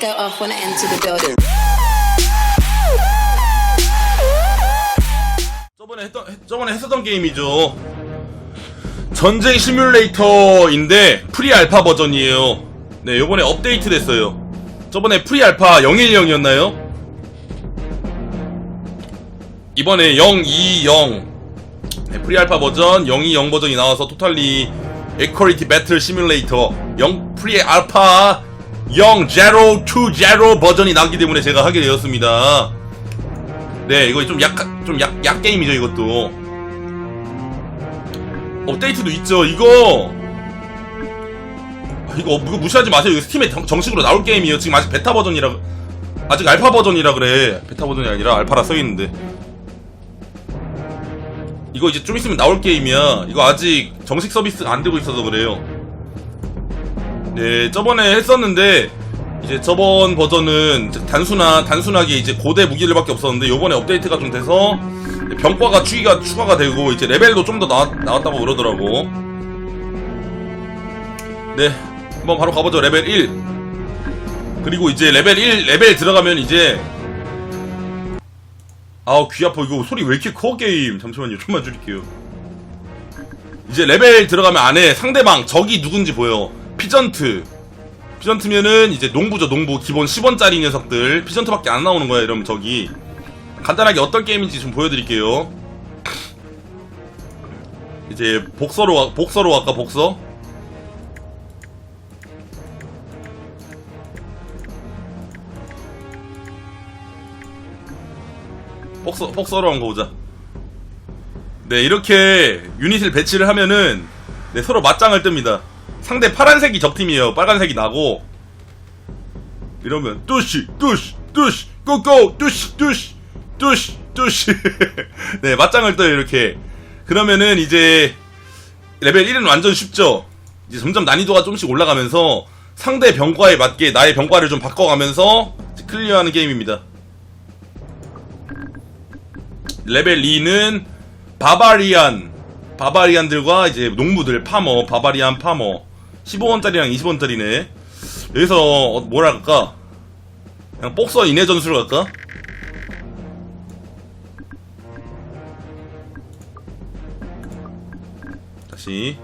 go off when I enter the building. 저번에 했던 했- 저번에 했었던 게임이죠. 전쟁 시뮬레이터인데 프리 알파 버전이에요. 네, 요번에 업데이트 됐어요. 저번에 프리 알파 010이었나요? 이번에 020 네, 프리 알파 버전 020 버전이 나와서 토탈리 에퀄리티 배틀 시뮬레이터 0 프리 알파 0.020 버전이 나왔기 때문에 제가 하게 되었습니다. 네, 이거 좀 약, 좀 약, 약 게임이죠, 이것도. 업데이트도 있죠, 이거. 아, 이거, 이거 무시하지 마세요. 이거 스팀에 정, 정식으로 나올 게임이에요. 지금 아직 베타 버전이라, 아직 알파 버전이라 그래. 베타 버전이 아니라 알파라 써있는데. 이거 이제 좀 있으면 나올 게임이야. 이거 아직 정식 서비스가 안 되고 있어서 그래요. 네, 저번에 했었는데, 이제 저번 버전은 단순한 단순하게 이제 고대 무기들밖에 없었는데 요번에 업데이트가 좀 돼서 병과가 추기가 추가가 되고 이제 레벨도 좀 더 나왔다고 그러더라고. 네, 한번 바로 가보죠. 레벨 1. 그리고 이제 레벨 1 레벨 들어가면 이제 아우 귀 아파 이거 소리 왜 이렇게 커 게임 잠시만요 좀만 줄일게요 이제 레벨 들어가면 안에 상대방 적이 누군지 보여 피전트. 피전트면은 이제 농부죠 농부. 기본 10원짜리 녀석들. 피전트밖에 안 나오는 거야 이러면 저기. 간단하게 어떤 게임인지 좀 보여드릴게요. 이제 복서로 가- 복서로 아까 복서? 복서 복서로 한 거 보자. 네 이렇게 유닛을 배치를 하면은 네, 서로 맞짱을 뜹니다 상대 파란색이 적팀이에요. 빨간색이 나고 이러면 뚜시 뚜시 뚜시 고고 뚜시 뚜시 뚜시 뚜시 네 맞짱을 떠요 이렇게 그러면은 이제 레벨 1은 완전 쉽죠. 이제 점점 난이도가 조금씩 올라가면서 상대 병과에 맞게 나의 병과를 좀 바꿔가면서 클리어하는 게임입니다. 레벨 2는 바바리안 바바리안들과 이제 농부들 파머 바바리안 파머 15원짜리랑 20원짜리네. 여기서 할까? 그냥 복서 인해 전술을 갈까? 다시.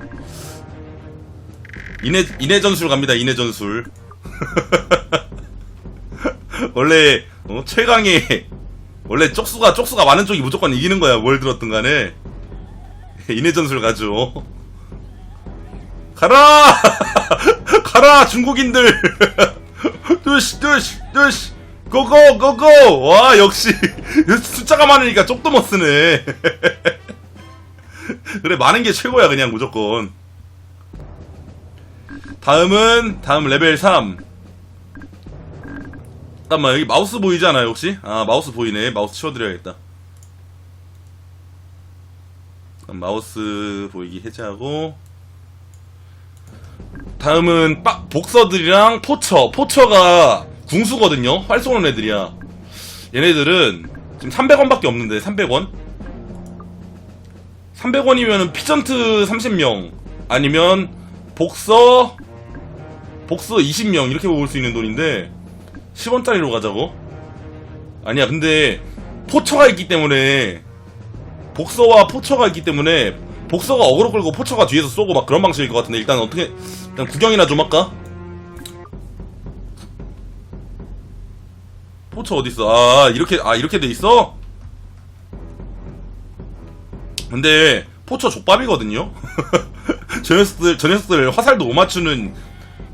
인해 인해 전술 갑니다 인해 전술. 원래 어, 최강의 원래 쪽수가 쪽수가 많은 쪽이 무조건 이기는 거야 뭘 들었든 간에. 인해 전술 가죠. 가라! 가라 중국인들. 뚜시 뚜시 뚜시 고고 고고 와 역시 숫자가 많으니까 쪽도 못 쓰네. 그래 많은 게 최고야 그냥 무조건. 다음은 다음 레벨 3. 잠깐만 여기 마우스 보이잖아요 혹시? 아 마우스 보이네 마우스 치워드려야겠다. 마우스 보이기 해제하고 다음은 빡 복서들이랑 포처. 포처가 궁수거든요. 활 쏘는 애들이야. 얘네들은 지금 300원밖에 없는데 300원? 300원이면 피전트 30명. 아니면 복서 복서 20명. 이렇게 모을 수 있는 돈인데 10원짜리로 가자고? 아니야 근데 포처가 있기 때문에 복서와 포처가 있기 때문에 복서가 어그로 끌고 포처가 뒤에서 쏘고 막 그런 방식일 것 같은데 일단 어떻게 일단 구경이나 좀 할까? 포처 어디 있어? 아 이렇게 아 이렇게 돼 있어? 근데 포처 족밥이거든요. 저 녀석들 저 녀석들 화살도 못 맞추는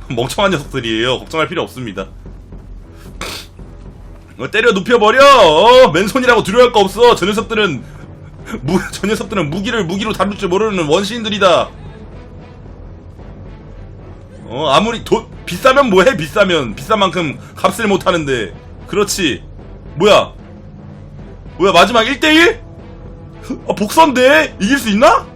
멍청한 녀석들이에요. 걱정할 필요 없습니다. 어, 때려 눕혀버려! 어, 맨손이라고 두려워할 거 없어! 저 녀석들은 무, 저 녀석들은 무기를 무기로 다룰 줄 모르는 원시인들이다. 어, 아무리 돈 비싸면 뭐해 비싸면 비싼 만큼 값을 못 하는데. 그렇지. 뭐야? 뭐야 마지막 1대1? 어, 복선데 이길 수 있나?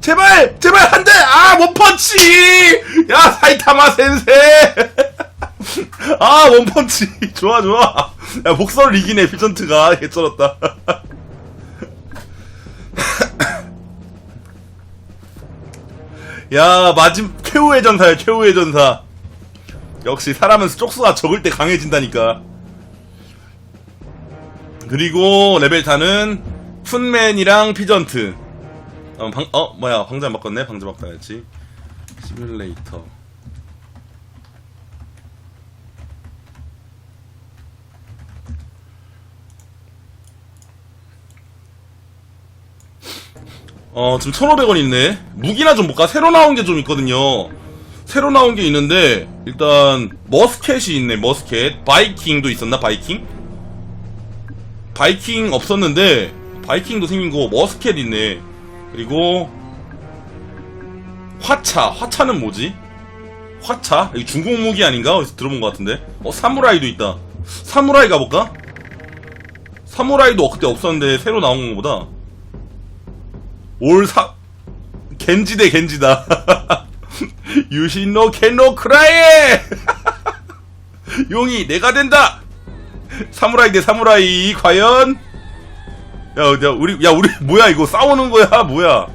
제발 제발 한 대! 아, 원펀치! 야, 사이타마 센세! 아, 원펀치. 좋아, 좋아. 야, 복선을 이기네, 피전트가. 개쩔었다. 야 마지막 최후의 전사야 최후의 전사 역시 사람은 쪽수가 적을 때 강해진다니까. 그리고 레벨 4는 푼맨이랑 피전트. 어, 방, 어, 뭐야, 방자 바꿨네? 방자 바꿔야지. 시뮬레이터. 어, 지금 1,500원 있네. 무기나 좀 볼까? 새로 나온 게 좀 있거든요. 새로 나온 게 있는데, 일단, 머스켓이 있네, 머스켓. 바이킹도 있었나, 바이킹? 바이킹 없었는데, 바이킹도 생긴 거, 머스켓 있네. 그리고, 화차. 화차는 뭐지? 화차? 이거 중국 무기 아닌가? 어디서 들어본 것 같은데? 어, 사무라이도 있다. 사무라이 가볼까? 사무라이도 그때 없었는데, 새로 나온 건보다. 올 사, 겐지 대 겐지다. 유신노 켄노 크라이! 용이 내가 된다! 사무라이 대 사무라이, 과연? 야, 야, 우리, 야, 우리, 뭐야, 이거 싸우는 거야? 뭐야?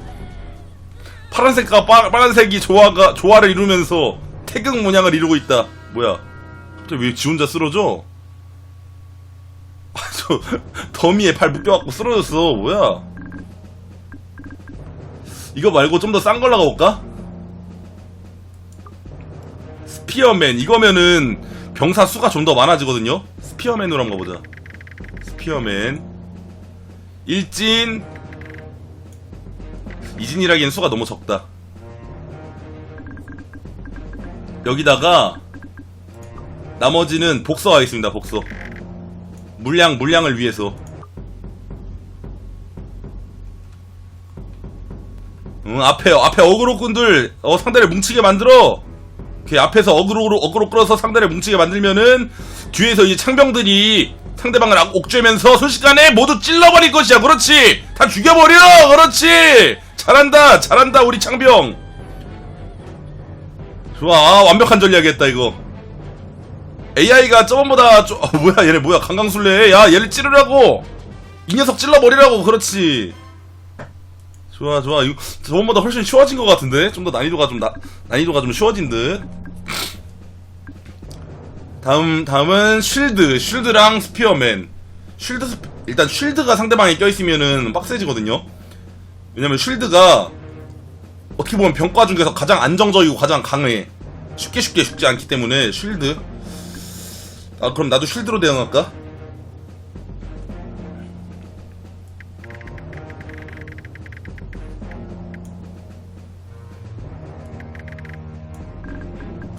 파란색과 빠, 빨간색이 조화가, 조화를 이루면서 태극 모양을 이루고 있다. 뭐야? 갑자기 왜 지 혼자 쓰러져? 아, 저, 더미에 팔 묶여갖고 쓰러졌어. 뭐야? 이거 말고 좀 더 싼 걸로 가볼까? 스피어맨. 이거면은 병사 수가 좀 더 많아지거든요. 스피어맨으로 한번 가보자. 스피어맨. 일진. 이진이라기엔 수가 너무 적다. 여기다가 나머지는 복서 하겠습니다 복서. 물량 물량을 위해서 응, 앞에, 앞에 어그로꾼들, 어, 상대를 뭉치게 만들어! 그 앞에서 어그로로, 어그로 끌어서 상대를 뭉치게 만들면은, 뒤에서 이제 창병들이 상대방을 악- 옥죄면서 순식간에 모두 찔러버릴 것이야! 그렇지! 다 죽여버려! 그렇지! 잘한다! 잘한다, 우리 창병! 좋아, 완벽한 전략이었다, 이거. AI가 저번보다 좀, 어, 뭐야, 얘네 뭐야, 강강술래. 야, 얘를 찌르라고! 이 녀석 찔러버리라고, 그렇지! 좋아 좋아. 이거 저번보다 훨씬 쉬워진 것 같은데? 좀 더 난이도가 좀 나, 난이도가 좀 쉬워진 듯. 다음 다음은 쉴드. 쉴드랑 스피어맨. 쉴드 스- 일단 쉴드가 상대방에 껴있으면은 빡세지거든요. 왜냐면 쉴드가 어떻게 보면 병과 중에서 가장 안정적이고 가장 강해. 쉽게 쉽게 죽지 않기 때문에 쉴드. 아 그럼 나도 쉴드로 대응할까?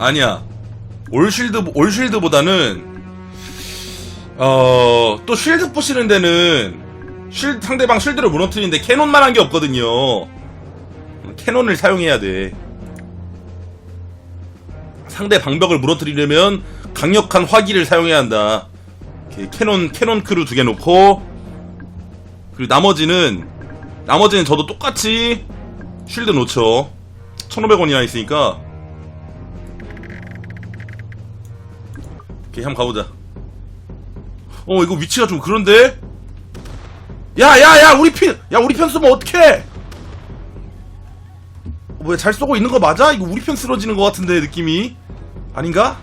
아니야. 올쉴드, 올쉴드보다는, 어, 또 쉴드 부시는 데는, 쉴, 상대방 쉴드를 무너뜨리는데 캐논만 한 게 없거든요. 캐논을 사용해야 돼. 상대 방벽을 무너뜨리려면 강력한 화기를 사용해야 한다. 캐논, 캐논 크루 두 개 놓고, 그리고 나머지는, 나머지는 저도 똑같이 쉴드 놓죠. 1500원이나 있으니까, 오케이 한번 가보자. 어 이거 위치가 좀 그런데? 야야야 우리 편 야 우리 편 쓰면 어떡해? 왜잘 쏘고 있는 거 맞아? 이거 우리 편 쓰러지는 것 같은데 느낌이? 아닌가?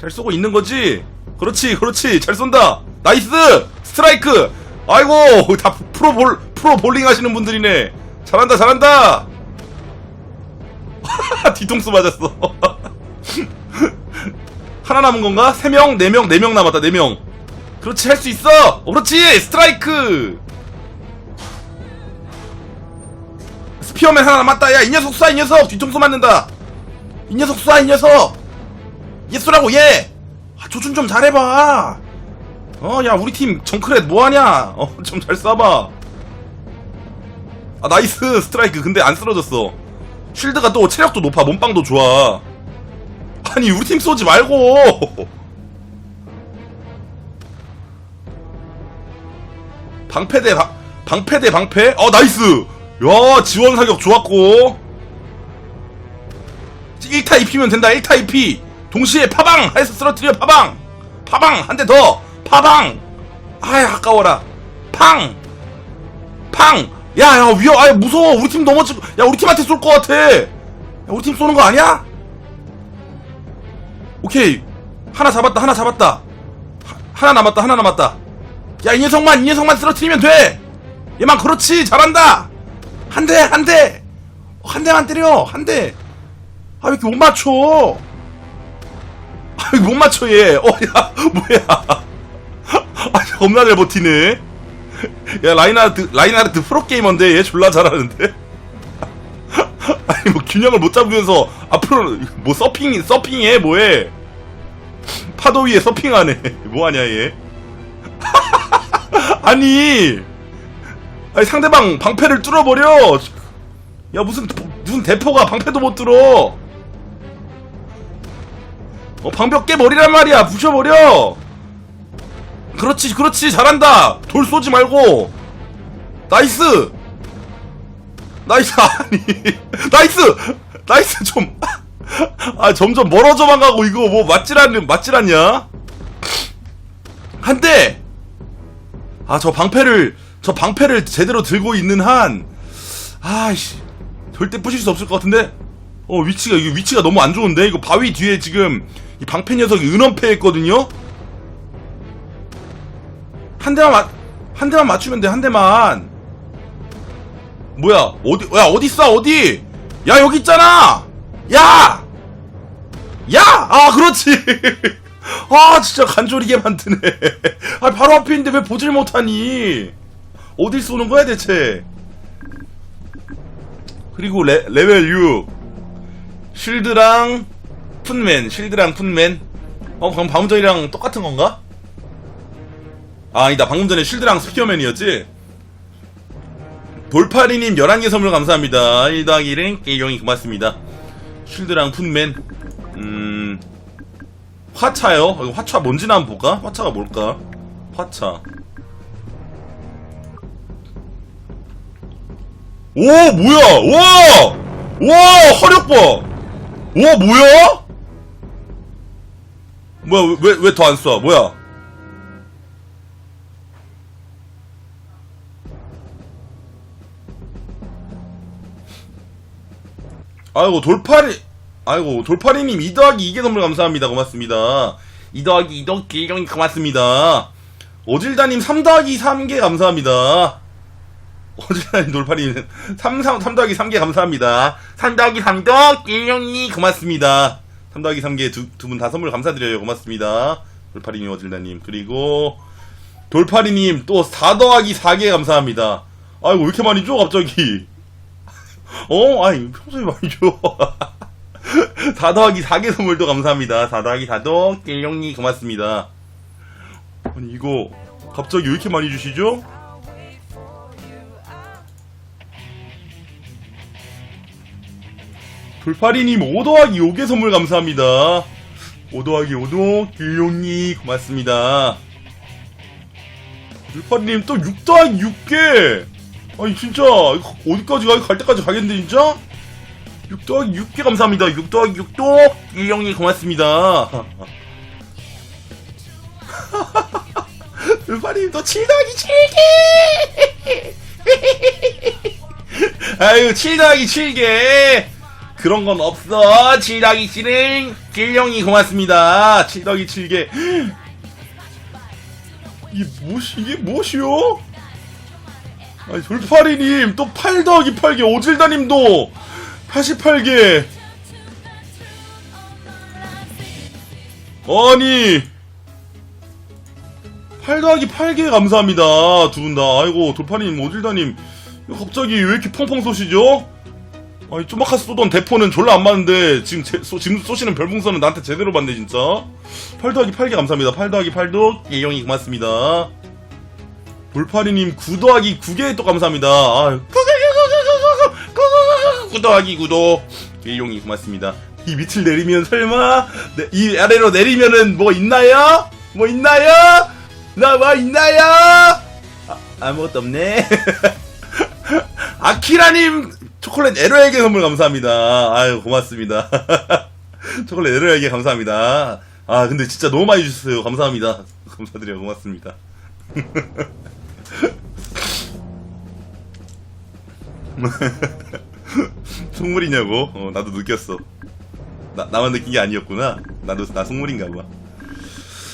잘 쏘고 있는 거지? 그렇지 그렇지. 잘 쏜다. 나이스! 스트라이크! 아이고 다 프로 볼 프로 볼링 하시는 분들이네. 잘한다 잘한다! 뒤통수 맞았어 하나 남은 건가? 3명, 4명, 4명 남았다, 4명. 그렇지, 할 수 있어! 어, 그렇지! 스트라이크! 스피어맨 하나 남았다. 야, 이 녀석 쏴, 이 녀석! 뒤통수 맞는다! 이 녀석 쏴, 이 녀석! 얘 쏘라고, 얘! 아, 조준 좀 잘해봐! 어, 야, 우리 팀 정크렛 뭐하냐? 어, 좀 잘 쏴봐. 아, 나이스! 스트라이크. 근데 안 쓰러졌어. 쉴드가 또 체력도 높아, 몸빵도 좋아. 아니 우리 팀 쏘지 말고. 방패대 방, 방패대 방패? 어 나이스! 야 지원 사격 좋았고. 1타 2피면 된다 1타 2피. 동시에 파방! 해서 쓰러뜨려 파방! 파방! 한 대 더! 파방! 아이 아까워라. 팡! 팡! 야, 야, 위험, 아, 무서워. 우리 팀 넘어지, 야, 우리 팀한테 쏠 것 같아. 야, 우리 팀 쏘는 거 아니야? 오케이. 하나 잡았다 하나 잡았다. 하, 하나 남았다 하나 남았다. 야 이 녀석만 이 녀석만 쓰러뜨리면 돼! 얘만 그렇지 잘한다! 한 대 한 대! 한 대만 때려 한 대 아 왜 이렇게 못 맞춰? 아왜못 맞춰 얘어야 뭐야? 아 겁나 잘 버티네. 야 라인하르트 라인하르트 프로게이머인데 얘 졸라 잘하는데? 아니 뭐 균형을 못 잡으면서 앞으로 뭐 서핑 서핑해 뭐해 파도 위에 서핑하네. 뭐하냐 얘? 아니! 아니 상대방 방패를 뚫어버려! 야 무슨 무슨 대포가 방패도 못 뚫어! 어 방벽 깨버리란 말이야. 부셔버려! 그렇지 그렇지. 잘한다! 돌 쏘지 말고! 나이스! 나이스! 아니 나이스! 나이스 좀 아 점점 멀어져만 가고 이거 뭐 맞질 않는 맞질 않냐 한대 아저 방패를 저 방패를 제대로 들고 있는 한 아이씨 절대 부실 수 없을 것 같은데 어 위치가 이거 위치가 너무 안 좋은데 이거 바위 뒤에 지금 이 방패 녀석이 은원패했거든요 한 대만 맞, 한 대만 맞추면 돼, 한 대만. 뭐야, 어디, 야, 어디 있어, 어디? 야, 여기 있잖아! 야! 야! 아, 그렇지! 아, 진짜 간절이게 만드네. 아, 바로 앞에 있는데 왜 보질 못하니? 어딜 쏘는 거야, 대체? 그리고 레, 레벨 6. 쉴드랑 푼맨, 쉴드랑 푼맨. 어, 그럼 방금 전이랑 똑같은 건가? 아, 아니다. 방금 전에 쉴드랑 스피어맨이었지? 돌파리님 11개 선물 감사합니다. 1 더하기 1은 개용이 고맙습니다. 쉴드랑 푼맨. 음. 화차요? 화차 뭔지 나 한번 볼까? 화차가 뭘까? 화차. 오, 뭐야! 와! 와! 화력 봐! 와, 뭐야? 뭐야, 왜, 왜 더 안 쏴? 뭐야? 아이고 돌파리 아이고 돌파리님 2 더하기 2개 선물 감사합니다. 고맙습니다. 2 더하기 2 더하기 1 고맙습니다. 어질다님 3 더하기 3개 감사합니다. 어질다님 돌파리님 3, 3, 3 더하기 3개 감사합니다. 3 더하기 3 더하기 1 고맙습니다. 3 더하기 3개 두 분 다 선물 감사드려요. 고맙습니다. 돌파리님 어질다님. 그리고 돌파리님 또 4 더하기 4개 감사합니다. 아이고 왜 이렇게 많이 줘 갑자기 어? 아니, 평소에 많이 줘. 4 더하기 4개 선물도 감사합니다. 4 더하기 4도 낄용이 고맙습니다. 아니, 이거, 갑자기 왜 이렇게 많이 주시죠? 불파리님 5 더하기 5개 선물 감사합니다. 5 더하기 5도 낄용이 고맙습니다. 불파리님 또 6 더하기 6개! 아니 진짜. 어디까지 가? 갈 때까지 가겠는데 진짜? 6 더하기 6개 감사합니다. 6 더하기 6도? 이형이 고맙습니다. 울파님 또7 더하기 7개! 아유 7 더하기 7개. 그런 건 없어. 7 더하기 7은 길령이 고맙습니다. 7 더하기 7개. 이게 무엇이 이게 무엇이요? 아니 돌파리님 또 8 더하기 8개 오질다님도 88개. 아니 8 더하기 8개 감사합니다. 두 분 다. 아이고 돌파리님 오질다님. 갑자기 왜 이렇게 펑펑 쏘시죠? 아니 쪼마카 쏘던 대포는 졸라 안 맞는데 지금 제, 쏘, 지금 쏘시는 별풍선은 나한테 제대로 맞네 진짜. 8 더하기 8개 감사합니다. 8 더하기 8도 예영이 고맙습니다 돌파리님 9 더하기 9개 또 감사합니다. 아유, 9 더하기 9도 일용이 고맙습니다. 이 밑을 내리면 설마 네, 이 아래로 내리면은 뭐 있나요? 뭐 있나요? 나 뭐 있나요? 아, 아무것도 없네. 아키라님 초콜릿 에러에게 선물 감사합니다. 아유 고맙습니다. 초콜릿 에러에게 감사합니다. 아 근데 진짜 너무 많이 주셨어요. 감사합니다. 감사드려요. 고맙습니다. 속물이냐고? 어, 나도 느꼈어. 나, 나만 느낀 게 아니었구나. 나도 나 속물인가 봐.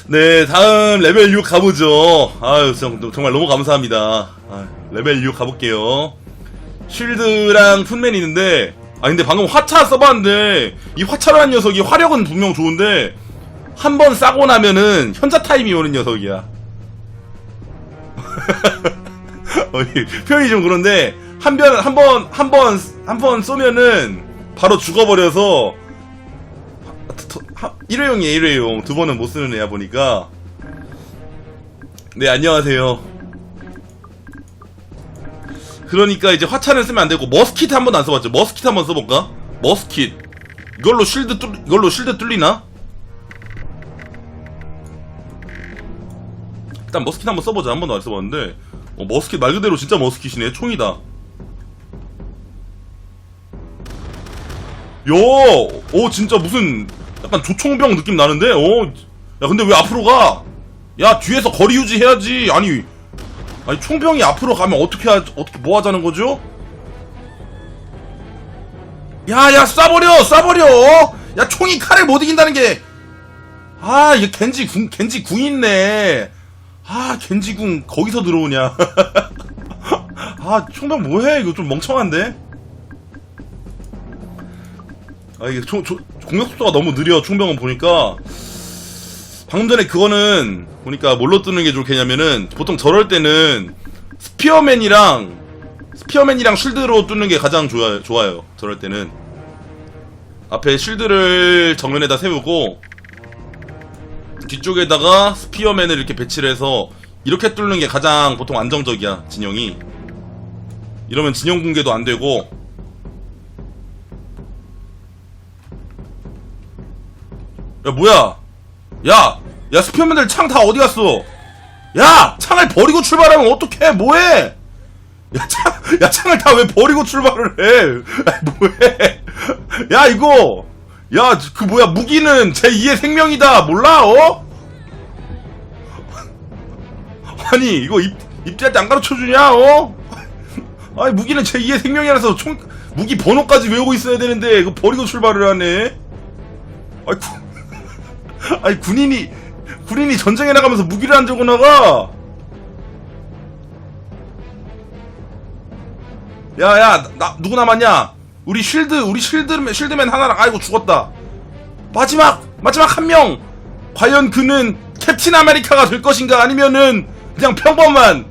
네, 다음 레벨 6 가보죠. 아유, 정, 정말 너무 감사합니다. 아, 레벨 6 가볼게요. 쉴드랑 푼맨이 있는데, 아, 근데 방금 화차 써봤는데, 이 화차라는 녀석이 화력은 분명 좋은데, 한 번 싸고 나면은 현자 타임이 오는 녀석이야. 어이, 표현이 좀 그런데, 한 번, 한 번, 한 번, 한 번 쏘면은, 바로 죽어버려서, 하- 일회용이에요, 일회용. 두 번은 못 쓰는 애야 보니까. 네, 안녕하세요. 그러니까 이제 화차는 쓰면 안 되고, 머스킷 한 번도 안 써봤죠. 머스킷 한 번 써볼까? 머스킷. 이걸로 쉴드 뚫, 이걸로 쉴드 뚫리나? 일단 머스킷 한번 써보자. 한 번도 안 써봤는데. 어, 머스킷 말 그대로 진짜 머스킷이네. 총이다. 요, 오 진짜 무슨 약간 조총병 느낌 나는데, 어, 야 근데 왜 앞으로 가? 야 뒤에서 거리 유지해야지. 아니, 아니 총병이 앞으로 가면 어떻게 하, 어떻게 뭐 하자는 거죠? 야, 야 쏴버려, 쏴버려. 야 총이 칼을 못 이긴다는 게, 아, 이게 겐지 궁, 겐지 궁 있네. 아, 겐지 궁 거기서 들어오냐? 아, 총병 뭐해? 이거 좀 멍청한데? 아 이게 총, 총- 공격 속도가 너무 느려 총병은 보니까 방금 전에 그거는 보니까 뭘로 뜨는 게 좋겠냐면은 보통 저럴 때는 스피어맨이랑 스피어맨이랑 쉴드로 뚫는 게 가장 좋아, 좋아요 저럴 때는 앞에 쉴드를 정면에다 세우고 뒤쪽에다가 스피어맨을 이렇게 배치를 해서 이렇게 뚫는 게 가장 보통 안정적이야 진영이. 이러면 진영 붕괴도 안 되고. 야 뭐야? 야! 야 스피어맨들 창 다 어디 갔어? 야! 창을 버리고 출발하면 어떡해? 뭐해? 야, 창, 야 창을 다 왜 버리고 출발을 해? 아, 뭐해? 야 이거 야 그 뭐야 무기는 제2의 생명이다 몰라 어? 아니 이거 입, 입대할 때 안 가르쳐 주냐 어? 아니 무기는 제2의 생명이라서 총 무기 번호까지 외우고 있어야 되는데 이거 버리고 출발을 하네 아이 구, 아니 군인이 군인이 전쟁에 나가면서 무기를 안 들고 나가. 야 야 나 누구 남았냐? 우리 쉴드 우리 쉴드맨 쉴드맨 하나랑 아이고 죽었다. 마지막 마지막 한 명. 과연 그는 캡틴 아메리카가 될 것인가 아니면은 그냥 평범한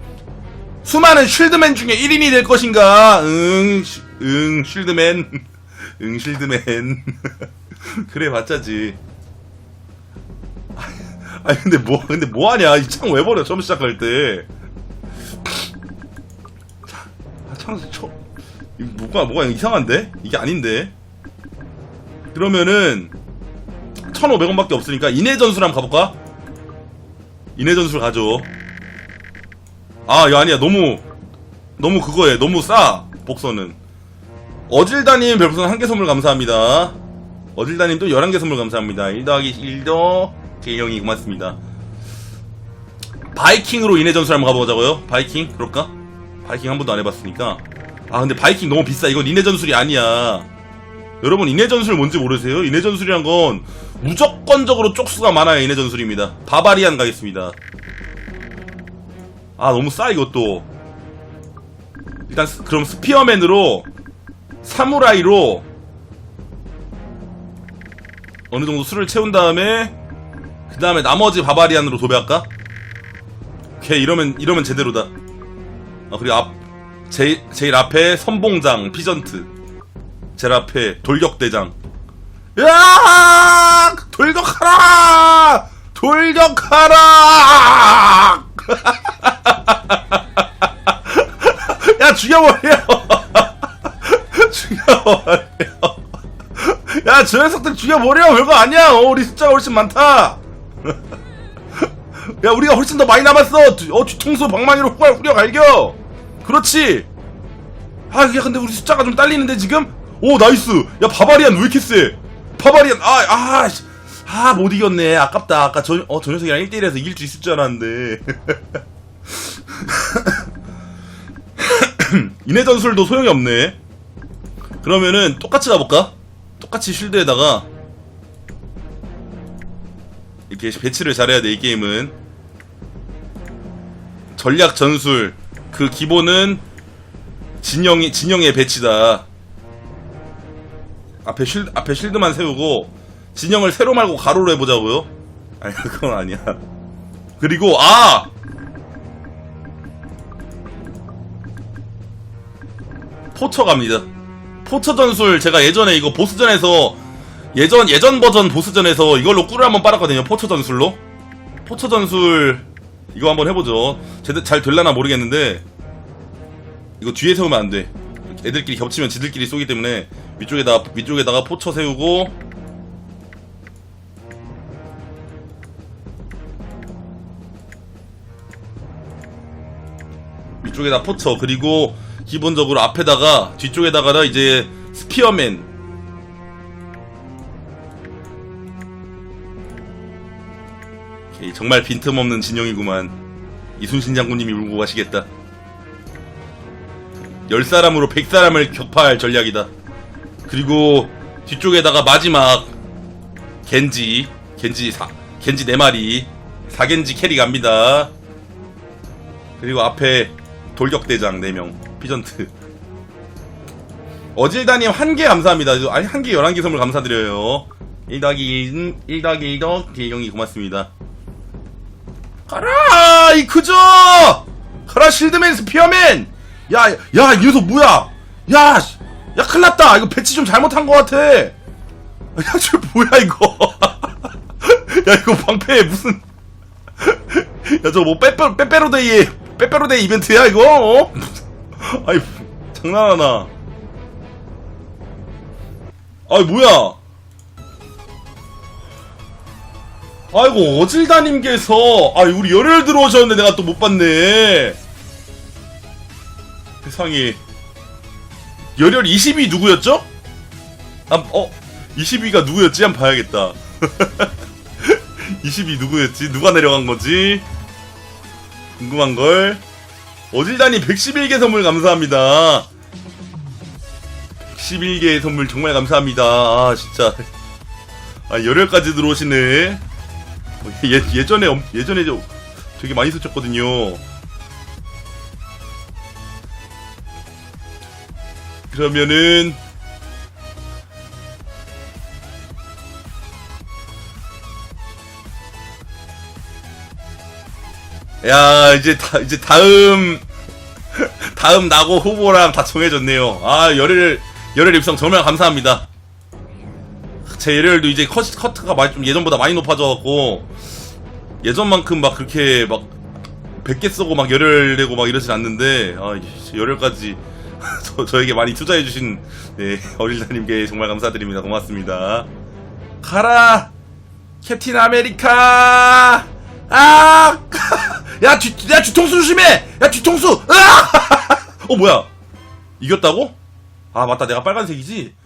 수많은 쉴드맨 중에 1인이 될 것인가? 응, 시- 응, 쉴드맨. 응, 쉴드맨. 그래, 봤자지. 아니, 근데 뭐, 근데 뭐 하냐? 이 창 왜 버려? 처음 시작할 때. 아, 창, 처, 이 뭐가, 뭐가 이상한데? 이게 아닌데? 그러면은, 1,500원밖에 없으니까, 인해 전술 한번 가볼까? 인해 전술 가죠. 아, 야, 아니야. 너무, 너무 그거에, 너무 싸. 복선은. 어질다님 별풍선 한 개 선물 감사합니다. 어질다님 또 11개 선물 감사합니다. 1 더하기 1도 개형이 고맙습니다. 바이킹으로 인해 전술 한번 가보자고요? 바이킹? 그럴까? 바이킹 한 번도 안 해봤으니까. 아, 근데 바이킹 너무 비싸. 이건 인해 전술이 아니야. 여러분, 인해 전술 뭔지 모르세요? 인해 전술이란 건 무조건적으로 쪽수가 많아야 인해 전술입니다. 바바리안 가겠습니다. 아 너무 싸 이것도 일단 스- 그럼 스피어맨으로 사무라이로 어느 정도 수를 채운 다음에 그 다음에 나머지 바바리안으로 도배할까? 오케이 이러면 이러면 제대로다 아 그리고 앞 제일, 제일 앞에 선봉장 피전트. 제일 앞에 돌격대장. 야! 돌격하라! 돌격하라! 야 죽여버려! 죽여버려! 야 저 녀석들 죽여버려! 별거 아니야! 어, 우리 숫자가 훨씬 많다! 야 우리가 훨씬 더 많이 남았어! 뒤- 어 뒤통수 방망이로 후려 갈겨 그렇지. 아 야, 근데 우리 숫자가 좀 딸리는데 지금? 오 나이스. 야 바바리안 왜 이렇게 세? 바바리안 아아 아 못 이겼네. 아깝다. 아까 저, 어, 저 녀석이랑 1대1에서 이길 수 있을 줄 알았는데. 인해 전술도 소용이 없네. 그러면은 똑같이 가볼까? 똑같이 쉴드에다가 이렇게 배치를 잘해야 돼 이 게임은. 전략 전술 그 기본은 진영이 진영의 배치다. 앞에 쉴 앞에 쉴드만 세우고 진영을 세로 말고 가로로 해보자고요? 아니 그건 아니야. 그리고 아! 포처 갑니다. 포처 전술 제가 예전에 이거 보스전에서 예전 예전 버전 보스전에서 이걸로 꿀을 한번 빨았거든요 포처 전술로. 포처 전술 이거 한번 해보죠. 제대로 잘 될라나 모르겠는데 이거 뒤에 세우면 안돼. 애들끼리 겹치면 지들끼리 쏘기 때문에 위쪽에다 위쪽에다가 포처 세우고 위쪽에다 포처 그리고 기본적으로 앞에다가 뒤쪽에다가 이제 스피어맨 정말 빈틈없는 진영이구만. 이순신 장군님이 울고 가시겠다. 열 사람으로 백 사람을 격파할 전략이다. 그리고 뒤쪽에다가 마지막 겐지 겐지 사 겐지 네 마리 사겐지 캐리 갑니다. 그리고 앞에 돌격 대장 4명 피전트. 어질다님 한 개 감사합니다. 아니 한개 11개 선물 감사드려요. 1 더하기 1, 1 더하기 1 더, 대경이 고맙습니다 가라 이 그저! 가라 실드맨 스피어맨! 야야 이 녀석 뭐야? 야 야 큰일났다. 이거 배치 좀 잘못한 것 같아. 야저 뭐야 이거? 야 이거 방패 무슨? 야 저거 뭐 빼빼 빼빼로데이 빼빼로데이 이벤트야 이거? 어? 아이 장난하나? 아이 뭐야 아이고 어질다님께서. 아 우리 열혈 들어오셨는데 내가 또 못 봤네. 세상에. 열혈 20위 누구였죠? 아, 어 20위가 누구였지? 한번 봐야겠다. 20위 누구였지? 누가 내려간 거지? 궁금한걸. 어질다님 111개 선물 감사합니다. 111개의 선물 정말 감사합니다. 아 진짜. 아 열혈까지 들어오시네 예, 예전에 엄- 예전에 저 되게 많이 썼었거든요. 그러면은 야 이제 다 이제 다음 다음 나고 후보랑 다 정해졌네요. 아 열혈 열혈 입성 정말 감사합니다. 제 열혈도 이제 컷, 커트가 많이 좀 예전보다 많이 높아져갖고 예전만큼 막 그렇게 막 100개 쓰고 막 열혈 내고 막 이러진 않는데 아 이- 열혈까지 저, 저에게 많이 투자해주신 네, 어릴다님께 정말 감사드립니다 고맙습니다 가라 캡틴 아메리카 아! 야, 뒤, 야, 뒤통수 조심해! 야, 뒤통수! 으아! 어, 뭐야? 이겼다고? 아, 맞다. 내가 빨간색이지?